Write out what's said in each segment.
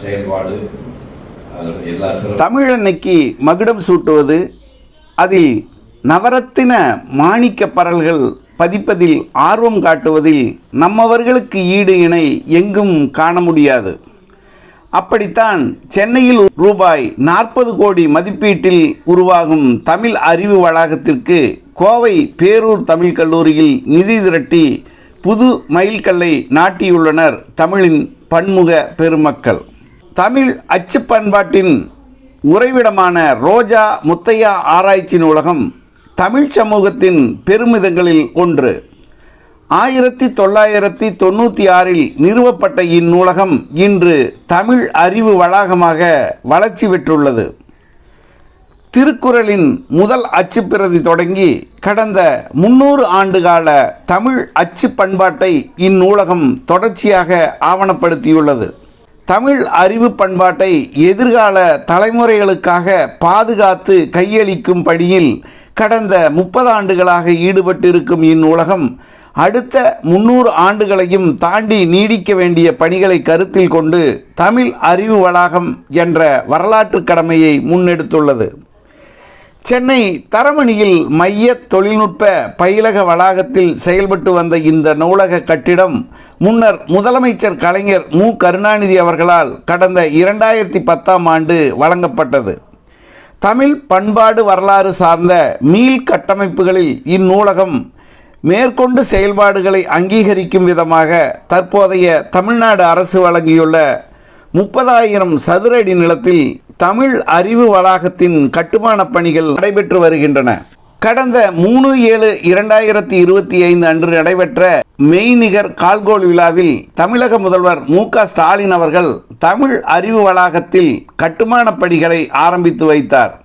செயல்பாடு தமிழன்னைக்கு மகுடம் சூட்டுவது அதில் நவரத்தின மாணிக்க பரல்கள் பதிப்பதில் ஆர்வம் காட்டுவதில் நம்மவர்களுக்கு ஈடு இணை எங்கும் காண முடியாது. அப்படித்தான் சென்னையில் ரூபாய் நாற்பது கோடி மதிப்பீட்டில் உருவாகும் தமிழ் அறிவு வளாகத்திற்கு கோவை பேரூர் தமிழ் கல்லூரியில் நிதி திரட்டி புது மைல்கல்லை நாட்டியுள்ளனர் தமிழின் பன்முக பெருமக்கள். தமிழ் அச்சு பண்பாட்டின் உறைவிடமான ரோஜா முத்தையா ஆராய்ச்சி நூலகம் தமிழ் சமூகத்தின் பெருமிதங்களில் ஒன்று. ஆயிரத்தி தொள்ளாயிரத்தி தொண்ணூற்றி ஆறில் நிறுவப்பட்ட இந்நூலகம் இன்று தமிழ் அறிவு வளாகமாக வளர்ச்சி பெற்றுள்ளது. திருக்குறளின் முதல் அச்சுப்பிரதி தொடங்கி கடந்த முன்னூறு ஆண்டுகால தமிழ் அச்சு பண்பாட்டை இந்நூலகம் தொடர்ச்சியாக ஆவணப்படுத்தியுள்ளது. தமிழ் அறிவு பண்பாட்டை எதிர்கால தலைமுறைகளுக்காக பாதுகாத்து கையளிக்கும் பணியில் கடந்த முப்பது ஆண்டுகளாக ஈடுபட்டிருக்கும் இந்நூலகம் அடுத்த முன்னூறு ஆண்டுகளையும் தாண்டி நீடிக்க வேண்டிய பணிகளை கருத்தில் கொண்டு தமிழ் அறிவு வளாகம் என்ற வரலாற்று கடமையை முன்னெடுத்துள்ளது. சென்னை தரமணியில் மைய தொழில்நுட்ப பயிலக வளாகத்தில் செயல்பட்டு வந்த இந்த நூலக கட்டிடம் முன்னர் முதலமைச்சர் கலைஞர் மு. கருணாநிதி அவர்களால் கடந்த இரண்டாயிரத்தி பத்தாம் ஆண்டு வழங்கப்பட்டது. தமிழ் பண்பாடு வரலாறு சார்ந்த மீள் கட்டமைப்புகளில் இந்நூலகம் மேற்கொண்டு செயல்பாடுகளை அங்கீகரிக்கும் விதமாக தற்போதைய தமிழ்நாடு அரசு வழங்கியுள்ள முப்பதாயிரம் சதுர அடி நிலத்தில் தமிழ் அறிவு வளாகத்தின் கட்டுமானப் பணிகள் நடைபெற்று வருகின்றன. கடந்த மூணு ஏழு இரண்டாயிரத்தி இருபத்தி ஐந்து அன்று நடைபெற்ற மெய்நிகர் கால்கோல் விழாவில் தமிழக முதல்வர் மு க ஸ்டாலின் அவர்கள் தமிழ் அறிவு வளாகத்தில் கட்டுமானப் பணிகளை ஆரம்பித்து வைத்தார்.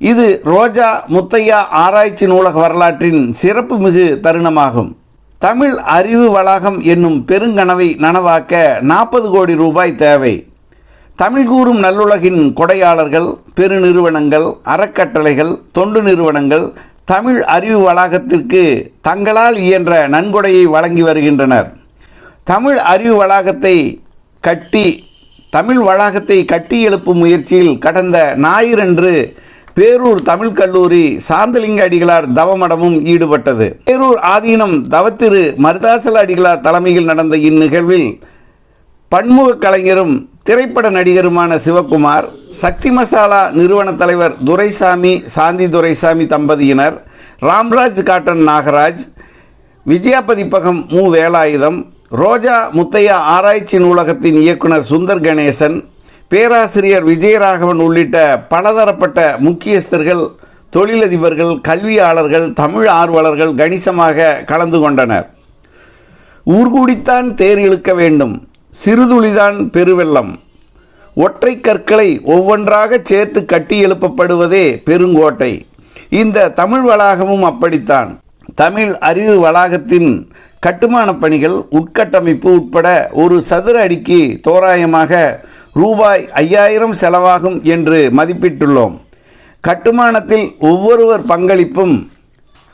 இது ரோஜா முத்தையா ஆராய்ச்சி நூலக வரலாற்றின் சிறப்புமிகு தருணமாகும். தமிழ் அறிவு வளாகம் என்னும் பெருங்கனவை நனவாக்க நாற்பது கோடி ரூபாய் தேவை. தமிழ் கூறும் நல்லுலகின் கொடையாளர்கள் பெருநிறுவனங்கள் அறக்கட்டளைகள் தொண்டு நிறுவனங்கள் தமிழ் அறிவு வளாகத்திற்கு தங்களால் இயன்ற நன்கொடையை வழங்கி வருகின்றனர். தமிழ் அறிவு வளாகத்தை கட்டி தமிழ் வளாகத்தை கட்டி எழுப்பும் முயற்சியில் கடந்த ஞாயிறன்று பேரூர் தமிழ் கல்லூரி சாந்தலிங்க அடிகளார் தவமடமும் ஈடுபட்டது. பேரூர் ஆதீனம் தவத்திரு மருதாசல அடிகளார் தலைமையில் நடந்த இந்நிகழ்வில் பன்முக கலைஞரும் திரைப்பட நடிகருமான சிவகுமார் சக்தி மசாலா நிறுவன தலைவர் துரைசாமி சாந்தி துரைசாமி தம்பதியினர் ராம்ராஜ் காட்டன் நாகராஜ் விஜயா பதிப்பகம் மு வேலாயுதம் ரோஜா முத்தையா ஆராய்ச்சி நூலகத்தின் இயக்குனர் சுந்தர் கணேசன் பேராசிரியர் விஜயராகவன் உள்ளிட்ட பலதரப்பட்ட முக்கியஸ்தர்கள் தொழிலதிபர்கள் கல்வியாளர்கள் தமிழ் ஆர்வலர்கள் கணிசமாக கலந்து கொண்டனர். ஊர்கூடித்தான் தேர் இழுக்க வேண்டும் சிறுதுளிதான் பெருவெள்ளம். ஒற்றை கற்களை ஒவ்வொன்றாக சேர்த்து கட்டி எழுப்பப்படுவதே பெருங்கோட்டை. இந்த தமிழ் வளாகமும் அப்படித்தான். தமிழ் அறிவு வளாகத்தின் கட்டுமானப் பணிகள் உட்கட்டமைப்பு உட்பட ஒரு சதுர அடிக்கு தோராயமாக ரூபாய் ஐயாயிரம் செலவாகும் என்று மதிப்பிட்டுள்ளோம். கட்டுமானத்தில் ஒவ்வொருவர் பங்களிப்பும்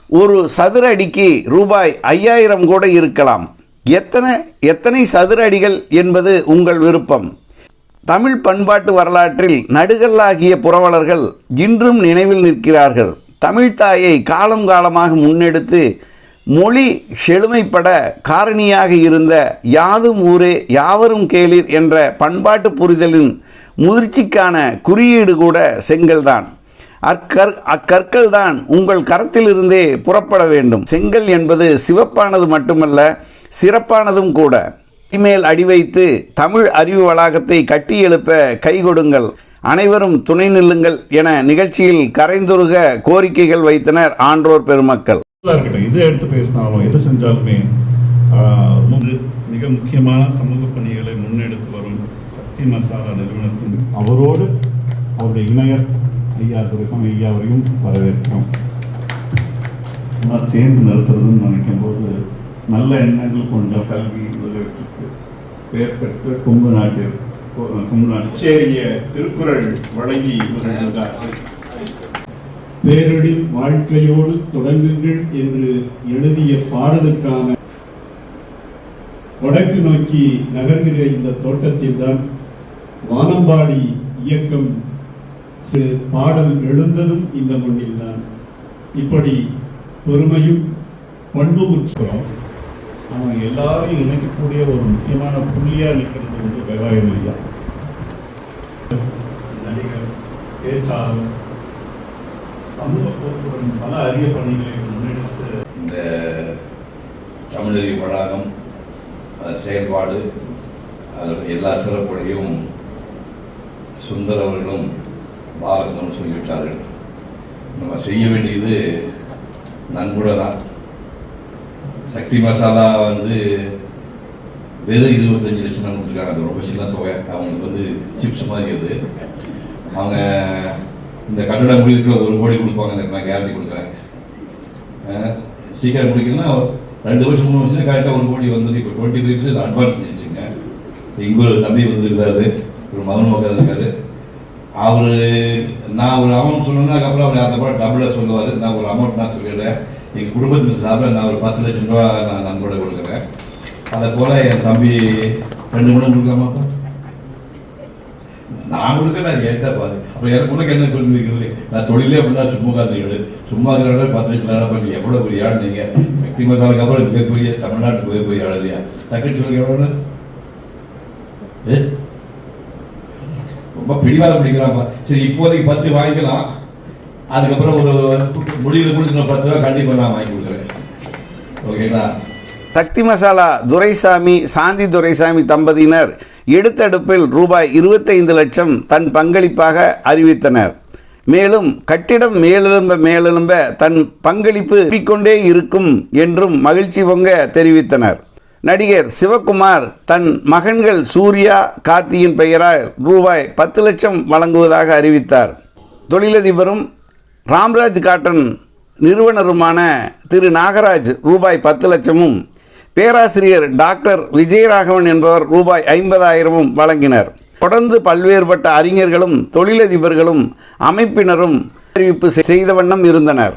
ஒரு சதுர அடிக்கு ரூபாய் ஐயாயிரம் கூட இருக்கலாம். எத்தனை எத்தனை சதுர அடிகள் என்பது உங்கள் விருப்பம். தமிழ் பண்பாட்டு வரலாற்றில் நடுகல்லாகிய புரவலர்கள் இன்றும் நினைவில் நிற்கிறார்கள். தமிழ்த்தாயை காலம் காலமாக முன்னெடுத்து மொழி செழுமைப்பட காரணியாக இருந்த யாதும் ஊரே யாவரும் கேளீர் என்ற பண்பாட்டு புரிதலின் முதிர்ச்சிக்கான குறியீடு கூட செங்கல்தான். அக்கற் அக்கற்கள் தான் உங்கள் கரத்திலிருந்தே புறப்பட வேண்டும். செங்கல் என்பது சிவப்பானது மட்டுமல்ல சிறப்பானதும் கூட. இமேல் அடி வைத்து தமிழ் அறிவு வளாகத்தை கட்டி எழுப்ப கை கொடுங்கள். அனைவரும் துணை நில்லுங்கள் என நிகழ்ச்சியில் கரைந்துருக கோரிக்கைகள் வைத்தனர் ஆன்றோர் பெருமக்கள். இருக்கட்டும். எது எடுத்து பேசினாலும் எது செஞ்சாலுமே ஆஹ், மிக முக்கியமான சமூக பணிகளை முன்னெடுத்து வரும் சக்தி மசாலா நிறுவனத்தின் அவரோடு அவருடைய இணையர் ஐயா துரைசாமி ஐயா வரவேற்கிறோம். சேர்ந்து நடத்துறதுன்னு நினைக்கும் போது நல்ல எண்ணங்கள் கொண்ட கல்வி முதலீட்டுக்கு பெயர் பெற்ற கொங்கு நாட்டில் கொங்கு நாட்டு சேரிய திருக்குறள் வழங்கி வருகின்றார்கள் பேரடி வாழ்க்கையோடு தொடங்குங்கள் என்று எழுதிய பாடலுக்கான வடக்கு நோக்கி நகர்கிற இந்த தோட்டத்தில் தான் வானம்பாடி இயக்கம் பாடல் எழுந்ததும் இந்த மண்ணில் தான் இப்படி பெருமையும் பண்பு உற்சவம் அவங்க எல்லாரையும் இணைக்கக்கூடிய ஒரு முக்கியமான புள்ளியா நிற்கிறது வந்து வெங்காயம் இல்லையா? நடிகர் பேச்சாளர் சமூக போக்குடன் பல அரிய பணிகளை முன்னெடுத்து இந்த தமிழறி வளாகம் செயல்பாடு அதில் எல்லா சிறப்புகளையும் சுந்தர் அவர்களும் பாலசனும் சொல்லிவிட்டார்கள். நம்ம செய்ய வேண்டியது நன்கூட தான். சக்தி மசாலா வந்து வெறும் இருபத்தஞ்சு லட்சம் தான் கொடுத்துருக்காங்க. அது ரொம்ப சின்ன தொகை. அவங்களுக்கு வந்து சிப்ஸ் மாதிரி அது. அவங்க இந்த கன்னட முடிவுக்குள்ள ஒரு கோடி கொடுப்பாங்க எனக்கு நான் கேரண்டி கொடுக்குறேன் சீக்கிரம் முடிக்கணும்னா ரெண்டு வருஷம் மூணு வருஷம் கரெக்டாக ஒரு கோடி வந்து இப்போ டுவெண்ட்டி த்ரீ பர்சன்ட் அட்வான்ஸ் இருந்துச்சுங்க இங்கே ஒரு தம்பி வந்திருக்காரு ஒரு மகன் மக்கள் இருக்காரு. அவர் நான் ஒரு அமௌண்ட் சொன்னேன்னா அதுக்கப்புறம் அவர் அந்த படம் டபுளாக சொல்லுவார். நான் ஒரு அமௌண்ட் நான் சொல்லிடுறேன். எங்கள் குடும்பத்தின் சார்பில் நான் ஒரு பத்து லட்சம் ரூபா நான் நன்கொடை கொடுக்குறேன். அதை போல் என் தம்பி ரெண்டு மணி கொடுக்காமப்பா நான் கொடுக்கல அது ஏன்டா பாரு அப்போ எனக்கு உனக்கு என்ன கொண்டு வைக்கிறது? நான் தொழிலே அப்படின்னா சும்மா காத்துக்கிடு சும்மா இருக்கிற பத்து லட்சம் பண்ணி எவ்வளோ பெரிய ஆள் நீங்கள் சக்தி மசாலுக்கு அப்புறம் மிகப்பெரிய தமிழ்நாட்டுக்கு மிகப்பெரிய ஆள் இல்லையா? டக்குன்னு சொல்லுங்க எவ்வளோ ஏ? ரொம்ப பிடிவாதம் பிடிக்கிறாங்க சரி இப்போதைக்கு பத்து வாங்கிக்கலாம். அதுக்கப்புறம் ஒரு முடிவில் கொடுத்து பத்து ரூபா கண்டிப்பாக நான் வாங்கி கொடுக்குறேன். ஓகேங்களா? சக்தி மசாலா துரைசாமி சாந்தி துரைசாமி தம்பதியினர் எடுத்தடுப்பில் ரூபாய் இருபத்தைந்து லட்சம் தன் பங்களிப்பாக அறிவித்தனர். மேலும் கட்டிடம் மேலெழும்ப மேலெழும்ப தன் பங்களிப்பு கொண்டே இருக்கும் என்றும் மகிழ்ச்சி பொங்க தெரிவித்தனர். நடிகர் சிவகுமார் தன் மகன்கள் சூர்யா கார்த்தியின் பெயரால் ரூபாய் பத்து லட்சம் வழங்குவதாக அறிவித்தார். தொழிலதிபரும் ராம்ராஜ் காட்டன் நிறுவனருமான திரு நாகராஜ் ரூபாய் பத்து லட்சமும் பேராசிரியர் டாக்டர் விஜயராகவன் என்பவர் ரூபாய் ஐம்பதாயிரமும் வழங்கினர். தொடர்ந்து பல்வேறுபட்ட அறிஞர்களும் தொழிலதிபர்களும் அமைப்பினரும் அறிவிப்பு செய்த வண்ணம் இருந்தனர்.